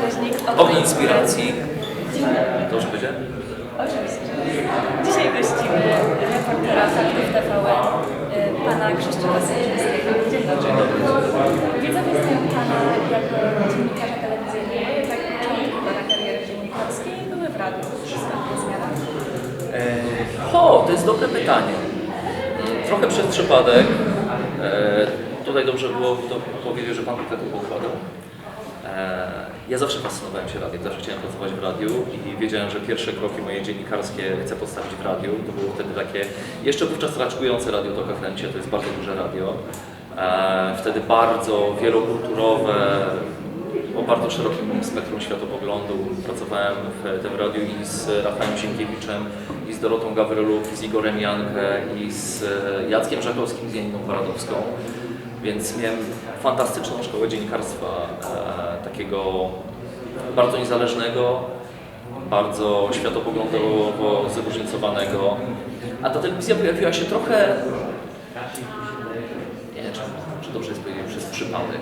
rzeźnik. Ognia inspiracji. To już będzie? Oczywiście. Dzisiaj gościmy reportera Faktów TVN, y, pana Krzysztofa Sędzińskiego. Dzień dobry. Widzowie znają pana jako dziennikarza telewizyjnego, jednak początki pana kariery dziennikarskiej były w radiu. Skąd ta zmiana? E, O, to jest dobre pytanie. Trochę przez przypadek. E, Tutaj dobrze było to powiedzieć, że Pan tutaj to poukładał. E, Ja zawsze fascynowałem się radiem, zawsze chciałem pracować w radiu i wiedziałem, że pierwsze kroki moje dziennikarskie chcę postawić w radiu. To było wtedy takie, jeszcze wówczas raczkujące radio to Kafrencie, to jest bardzo duże radio. E, Wtedy bardzo wielokulturowe, o bardzo szerokim spektrum światopoglądu. Pracowałem w tym radiu i z Rafałem Sienkiewiczem, i z Dorotą Gawryluk, i z Igorem Jankę, i z Jackiem Żakowskim, z Janiną Paradowską. Więc miałem fantastyczną szkołę dziennikarstwa, e, takiego bardzo niezależnego, bardzo światopoglądowo zróżnicowanego. A ta telewizja pojawiła się trochę nie wiem, czy, dobrze jest powiedzieć przez przypadek.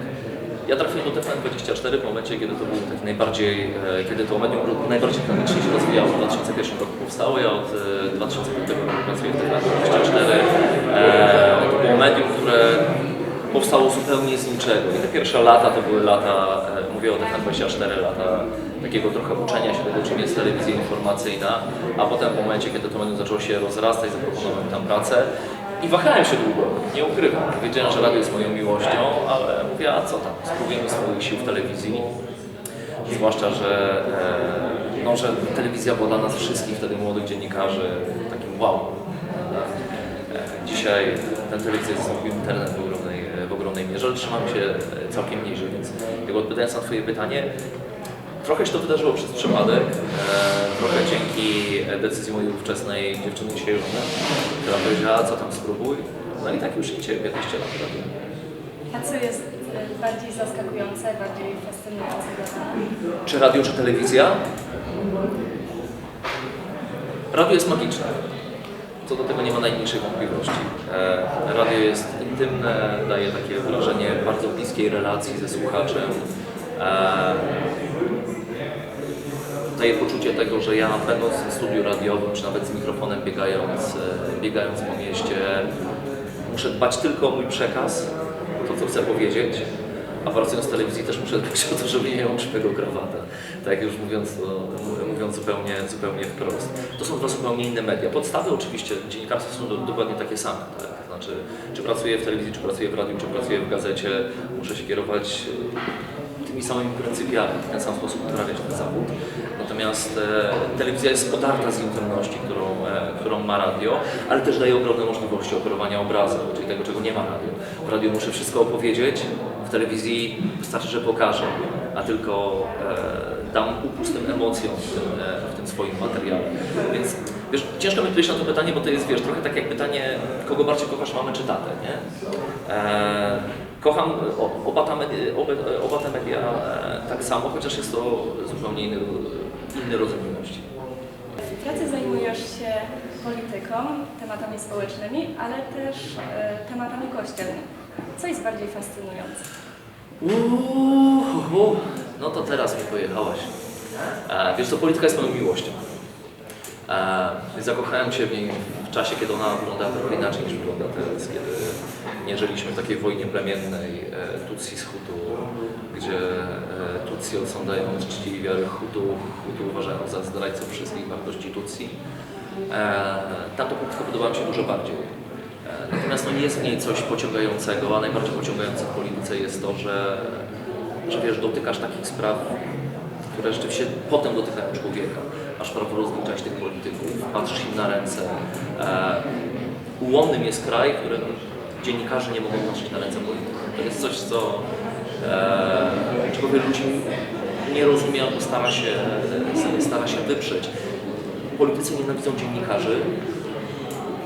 Ja trafiłem do TVN24 w momencie, kiedy to był taki najbardziej, e, kiedy to medium najbardziej dynamicznie się rozwijało. W 2001 roku powstało, ja od e, 2005 roku pracuję w TVN24. E, to było medium, które powstało zupełnie z niczego. I te pierwsze lata to były lata, e, mówię o TVN24, lata takiego trochę uczenia się tego, czym jest telewizja informacyjna, a potem w momencie, kiedy to medium zaczęło się rozrastać, zaproponowałem tam pracę. I wahałem się długo, nie ukrywam. Wiedziałem, że radio jest moją miłością, ale mówię, a co tam, spróbujemy swoich sił w telewizji. Zwłaszcza, że, e, no, że telewizja była dla nas wszystkich, wtedy młodych dziennikarzy, takim wow. E, Dzisiaj ten telewizja zastąpił internet w ogromnej, mierze, ale trzymam się e, całkiem niżej, więc jakby odpowiadając na Twoje pytanie, Trochę się to wydarzyło przez przypadek, e, trochę dzięki e, decyzji mojej ówczesnej dziewczyny dzisiaj żony, która powiedziała, co tam spróbuj. No i tak już idzie 15 lat robię. A co jest bardziej zaskakujące, bardziej fascynujące dla? Czy radio, czy telewizja? Radio jest magiczne. Co do tego nie ma najmniejszej wątpliwości. E, radio jest intymne, daje takie wrażenie bardzo bliskiej relacji ze słuchaczem. E, daje poczucie tego, że ja będąc w studiu radiowym, czy nawet z mikrofonem biegając, e, biegając po mieście, muszę dbać tylko o mój przekaz, to, co chcę powiedzieć, a pracując w telewizji też muszę dbać o to, żeby nie miał szpego krawata. Tak już mówiąc, mówiąc zupełnie, zupełnie wprost. To są dwa zupełnie inne media. Podstawy oczywiście dziennikarstwa są do, dokładnie takie same. Tak? Znaczy, czy pracuję w telewizji, czy pracuję w radiu, czy pracuję w gazecie, muszę się kierować e, tymi samymi pryncypiami, w ten sam sposób uprawiać ten zawód. Natomiast e, telewizja jest podarta z intymności, którą, e, którą ma radio, ale też daje ogromne możliwości operowania obrazem, czyli tego, czego nie ma radio. W radiu muszę wszystko opowiedzieć, w telewizji wystarczy, że pokażę, a tylko e, dam upust tym emocjom w tym, w tym swoim materiale. Więc wiesz, ciężko mi odpowiedzieć na to pytanie, bo to jest wiesz, trochę tak jak pytanie, kogo bardziej kochasz, mamę czy tatę, nie? E, Kocham oba, media, oba, oba te media tak samo, chociaż jest to zupełnie inny, inny rodzaj miłości. W pracy zajmujesz się polityką, tematami społecznymi, ale też e, tematami kościelnymi. Co jest bardziej fascynujące? Uuu, no to teraz mi pojechałaś. E, wiesz co, polityka jest moją miłością. E, zakochałem się w niej w czasie, kiedy ona wyglądała trochę inaczej niż wygląda teraz, kiedy nie żyliśmy w takiej wojnie plemiennej e, Tutsi z Hutu, gdzie e, Tutsi odsądając czci i wiary Hutu, Hutu uważają za zdrajców wszystkich wartości Tutsi. E, tamta polityka podobała mi się dużo bardziej. Natomiast no, nie jest w niej coś pociągającego, a najbardziej pociągające w polityce jest to, że, że wiesz, dotykasz takich spraw, które rzeczywiście potem dotykają człowieka. Masz prawo rozliczać tych polityków, patrzysz im na ręce. Ułomnym jest kraj, w którym dziennikarze nie mogą patrzeć na ręce polityków. To jest coś, co, e, czego wielu ludzi nie rozumie albo stara się, stara się wyprzeć. Politycy nienawidzą dziennikarzy,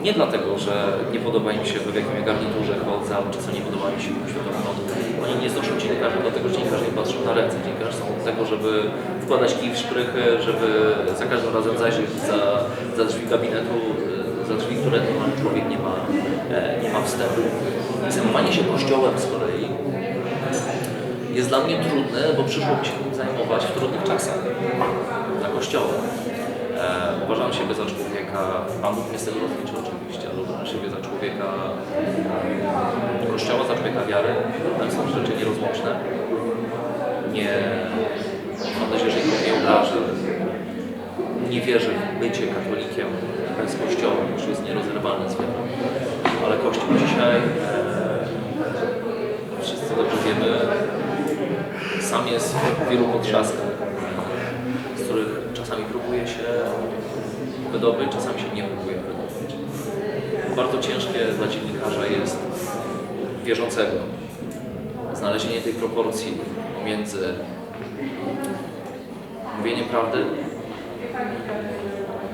nie dlatego, że nie podoba im się w jakim ja garniturze chodzę, albo czy co nie podoba mi się światopoglądu. Oni nie znoszą dziennikarzy dlatego, że dziennikarze nie patrzą na ręce. Dziennikarze są od tego, żeby wkładać kij w szprychy, żeby za każdym razem zajrzeć za, za drzwi gabinetu, e, za drzwi, które człowiek nie ma, e, nie ma wstępu. Zajmowanie się kościołem z kolei jest dla mnie trudne, bo przyszło mi się zajmować w trudnych czasach na kościoła. E, uważam siebie za człowieka, Pan Bóg mnie z tego rozliczy oczywiście, ale uważam siebie za człowieka e, kościoła, za człowieka wiary. To są rzeczy nierozłączne. Nie, mam nadzieję, że nikt nie obrażę. Nie wierzę w bycie katolikiem bez kościoła, już jest nierozerwalne z wiarą. Ale kościół dzisiaj, e, wszyscy dobrze wiemy, sam jest w wielu potrzaskach, z których czasami próbuje się wydobyć, czasami się nie próbuje wydobyć. Bardzo ciężkie dla dziennikarza jest wierzącego znalezienie tej proporcji pomiędzy mówieniem prawdy,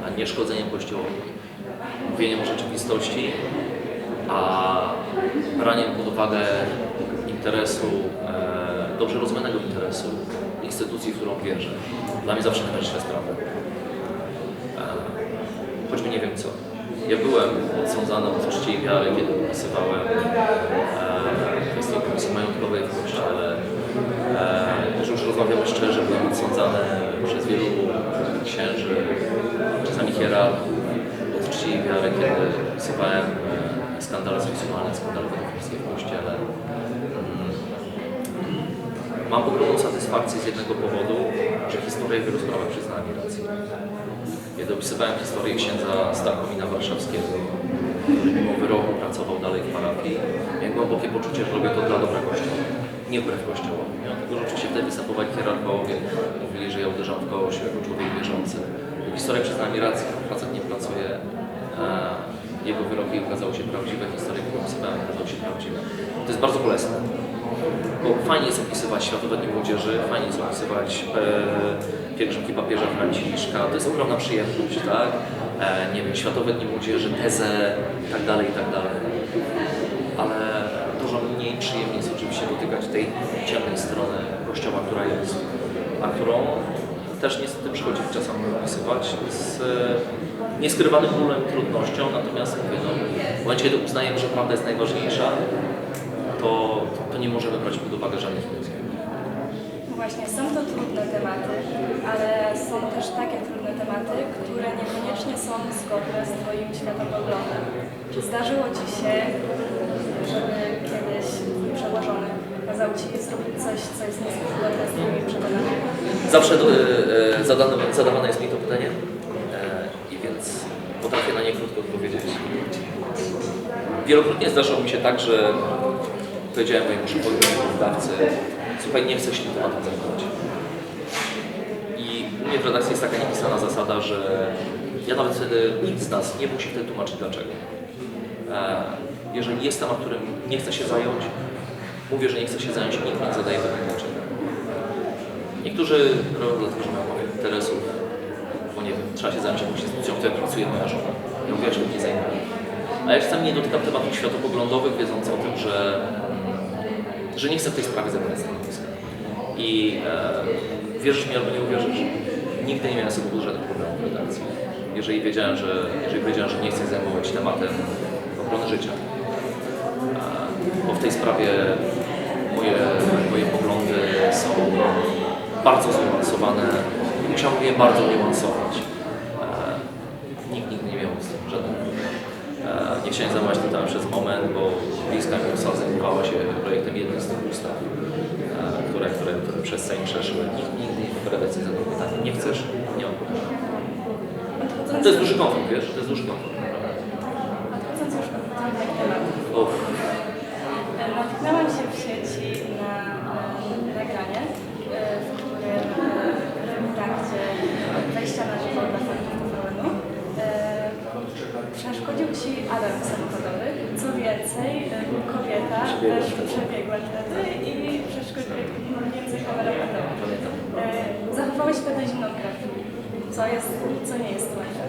a nie szkodzeniem Kościołowi, mówieniem o rzeczywistości, a braniem pod uwagę interesu, e, dobrze rozumianego interesu instytucji, w którą wierzę. Dla mnie zawsze najważniejsza jest prawda. E, choćby nie wiem co. Ja byłem odsądzany od czci i wiary, kiedy opisywałem e, kwestię komisji majątkowej w Kościele. Rozmawiamy szczerze, byłem odsądzany przez wielu księży, czasami hierarchów od czci i wiary, kiedy opisywałem e, skandale seksualne, skandale pedofilskie w Kościele. Mm. Mam ogromną satysfakcję z jednego powodu, że historia w wielu sprawach przyznała mi rację. Kiedy opisywałem historię księdza Starkomina Warszawskiego, który mimo wyroku pracował dalej w parafii, miałem głębokie poczucie, że robię to dla dobra Kościoła, nie wbrew Kościołowi. Mimo tego, że oczywiście wtedy występowali hierarchowie, mówili, że ja uderzam w kogoś jako człowiek wierzący. Historia przyznała mi rację, facet nie pracuje, e, jego wyroki okazały się prawdziwe, historie, które opisywałem, okazały się prawdziwe. To jest bardzo bolesne. Bo fajnie jest opisywać Światowe Dni Młodzieży, fajnie jest opisywać e, pielgrzymki papieża Franciszka, to jest ogromna przyjemność, tak? E, nie wiem, Światowe Dni Młodzieży, tezę i tak dalej, i tak dalej. Ale dużo mniej przyjemnie jest oczywiście dotykać tej ciemnej strony Kościoła, która jest, a którą też niestety przychodzi czasami opisywać z e, nieskrywanym bólem trudnością, natomiast mówię, no, w momencie, kiedy uznajemy, że prawda jest najważniejsza, to, to nie możemy brać pod uwagę żadnych innych. Właśnie, są to trudne tematy, ale są też takie trudne tematy, które niekoniecznie są zgodne z Twoim światopoglądem. Czy zdarzyło Ci się, żeby kazał Ci zrobić coś, co jest niezgodne z Twoimi przekonaniami? Zawsze e, e, zadane, zadawane jest mi to pytanie e, i więc potrafię na nie krótko odpowiedzieć. Wielokrotnie zdarzało mi się tak, że powiedziałem mojemu szefowi, wydawcy, słuchaj, nie chcę się tym tematem zajmować. I u mnie w redakcji jest taka niepisana zasada, że ja nawet wtedy, nikt z nas nie musi wtedy tłumaczyć dlaczego. E, Jeżeli jest temat, którym nie chcę się zająć, mówię, że nie chcę się zająć nikt nie zadaje tego dlaczego. Niektórzy robią dlatego, że mają mało interesów, bo nie wiem, trzeba się zająć jakąś instytucją, w której pracuje moja żona. Ja mówię, że nie zajmuję. A ja czasami nie dotykam tematów światopoglądowych, wiedząc o tym, że, mm, że nie chcę w tej sprawie zabrać stanowiska. I e, wierzysz mi albo nie uwierzysz, nigdy nie miałem tego żadnych problemów w redakcji. Jeżeli wiedziałem, że, jeżeli wiedziałem, że nie chcę zajmować tematem ochrony życia, bo w tej sprawie moje, moje poglądy są bardzo zniuansowane i musiałbym je bardzo niuansować. E, nikt nigdy nie miał z tym żadnych. E, nie chciałem zajmować tym temat przez moment, bo bliska mi osoba zajmowała się projektem jednej z tych ustaw, e, które, które, które przez Sejm przeszły. Nikt nigdy w redakcji zadał pytania. Nie chcesz? Nie. Odchodząc, To jest duży komfort, wiesz? To jest duży tematów, Uff. e, natknęłam się w sieci na e, nagranie, e, w którym e, w trakcie wejścia na żywo dla fanów TVN-u e, przeszkodził Ci alarm samochodowy. Co więcej, e, kobieta też przebiegła wtedy i przeszkodziła więcej kamera panowa. E, Zachowałeś wtedy zimną krew, co jest, co nie jest łatwe.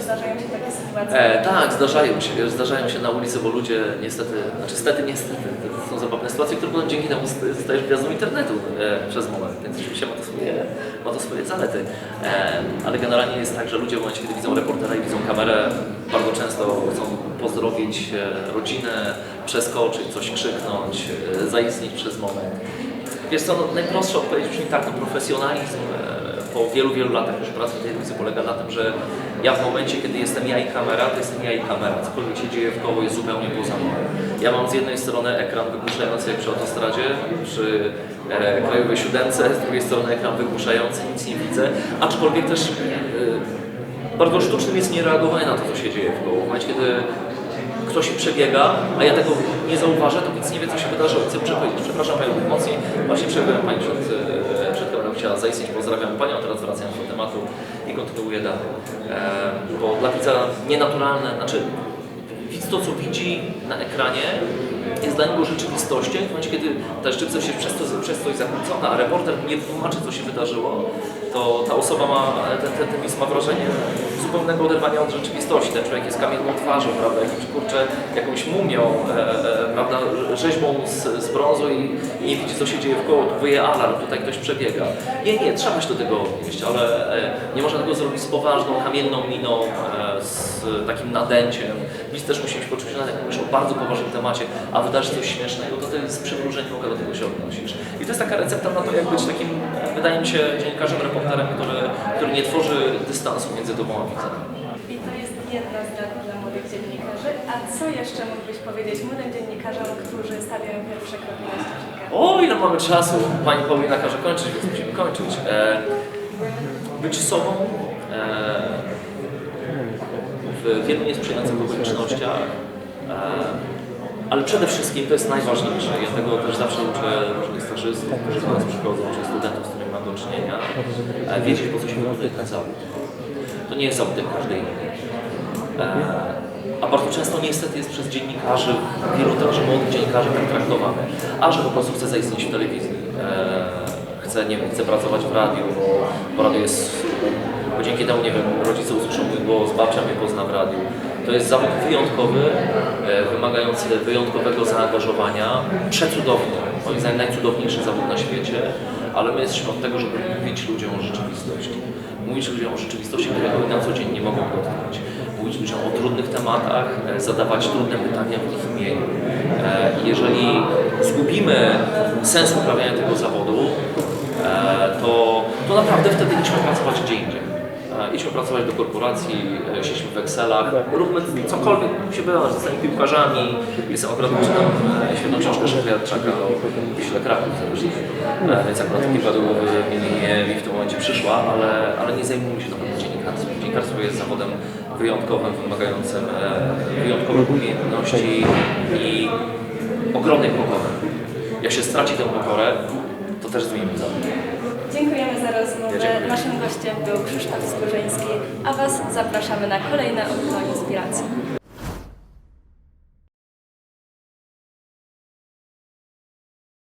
Zdarzają się takie sytuacje. E, tak, zdarzają się, zdarzają się na ulicy, bo ludzie niestety, znaczy stety, niestety, to są zabawne sytuacje, które potem dzięki temu st- stajesz gwiazdą internetu e, przez moment, więc rzeczywiście ma to swoje, ma to swoje zalety. E, ale generalnie jest tak, że ludzie w momencie, kiedy widzą reportera i widzą kamerę, bardzo często chcą pozdrowić e, rodzinę, przeskoczyć, coś krzyknąć, e, zaistnieć przez moment. Wiesz co, no, najprostsza odpowiedź brzmi tak, no, profesjonalizm e, po wielu, wielu latach już pracy w telewizji polega na tym, że ja w momencie, kiedy jestem ja i kamera, to jestem ja i kamera. Cokolwiek się dzieje w koło jest zupełnie poza mną. Ja mam z jednej strony ekran wygłuszający przy autostradzie, przy e, krajowej siódemce, z drugiej strony ekran wygłuszający, nic nie widzę, aczkolwiek też e, bardzo sztucznym jest niereagowanie na to, co się dzieje w koło. W momencie, kiedy ktoś przebiega, a ja tego nie zauważę, to więc nie wie, co się wydarzyło. Chcę muszę powiedzieć, przepraszam Panią mocniej, właśnie przerwałem Pani przed, e, przed kamerą, chciała zaistnieć, pozdrawiam Panią, teraz wracając do tematu i kontynuuję dalej. E, bo dla widza nienaturalne, znaczy to, co widzi na ekranie, jest dla niego rzeczywistością. W momencie, kiedy ta rzeczywistość jest przez, to, przez coś zakłócona, a reporter nie tłumaczy, co się wydarzyło, to ta osoba ma, ten, ten, ten ma wrażenie zupełnego oderwania od rzeczywistości. Ten człowiek jest kamienną twarzą, prawda, jakimś kurczę, jakąś mumią, e, e, prawda, rzeźbą z, z brązu i, i nie widzi, co się dzieje w koło, tu wyje alarm, tutaj ktoś przebiega. Nie, nie, trzeba się do tego odnieść, ale e, nie można tego zrobić z poważną, kamienną miną, e, z takim nadęciem. Widz też musi być poczucie, nawet jak mówisz o bardzo poważnym temacie, a wydarzy coś śmiesznego, to to jest z przymrużeniem oka do tego się odnosisz. I to jest taka recepta na to, jak być takim, wydaje mi się, dziennikarzem, reporterem, który, który nie tworzy dystansu między tobą a widzem. I to jest jedna z rad dla młodych dziennikarzy. A co jeszcze mógłbyś powiedzieć młodym dziennikarzom, którzy stawiają pierwsze kroki na ścieżkę? O, ile mamy czasu? Pani Paulina każe kończyć, więc musimy kończyć. E, być sobą e, w wielu niesprzyjających okolicznościach, e, ale przede wszystkim to jest najważniejsze. Ja tego też zawsze uczę różnych stażystów, którzy do nas przychodzą, czy studentów, z którymi mam do czynienia, e, wiedzieć po co się ten zawód. To nie jest jak każdy inny. E, a bardzo często niestety jest przez dziennikarzy, wielu także młodych dziennikarzy tak traktowany, a że po prostu chce zaistnieć w telewizji, chce, nie wiem, chce pracować w radiu, bo radio jest, bo dzięki temu, nie wiem, rodzice usłyszą mój głos, babcia mnie pozna w radiu. To jest zawód wyjątkowy, e, wymagający wyjątkowego zaangażowania, przecudowny, moim zdaniem najcudowniejszy zawód na świecie, ale my jesteśmy od tego, żeby mówić ludziom o rzeczywistości. Mówić ludziom o rzeczywistości, której oni na co dzień nie mogą dotknąć mówić ludziom o trudnych tematach, e, zadawać trudne pytania w ich imieniu. E, Jeżeli zgubimy sens uprawiania tego zawodu, to, to naprawdę wtedy idźmy pracować gdzie indziej. E, Idźmy pracować do korporacji, e, siedźmy w Excelach, róbmy cokolwiek się wyda, zostańmy piłkarzami. Jestem akurat czytam e, świetną książkę Szefiatczaka o Wiśle Kraków więc akurat kilka do mi, w tym momencie przyszła, ale, ale nie zajmujmy się na pewno dziennikarstwem. Dziennikarstwo jest zawodem wyjątkowym, wymagającym wyjątkowych umiejętności i ogromnej pokory. Jak się straci tę pokorę, to też zmienimy zawód. Dziękuję. Naszym gościem był Krzysztof Skórzyński, a Was zapraszamy na kolejne okno inspiracji.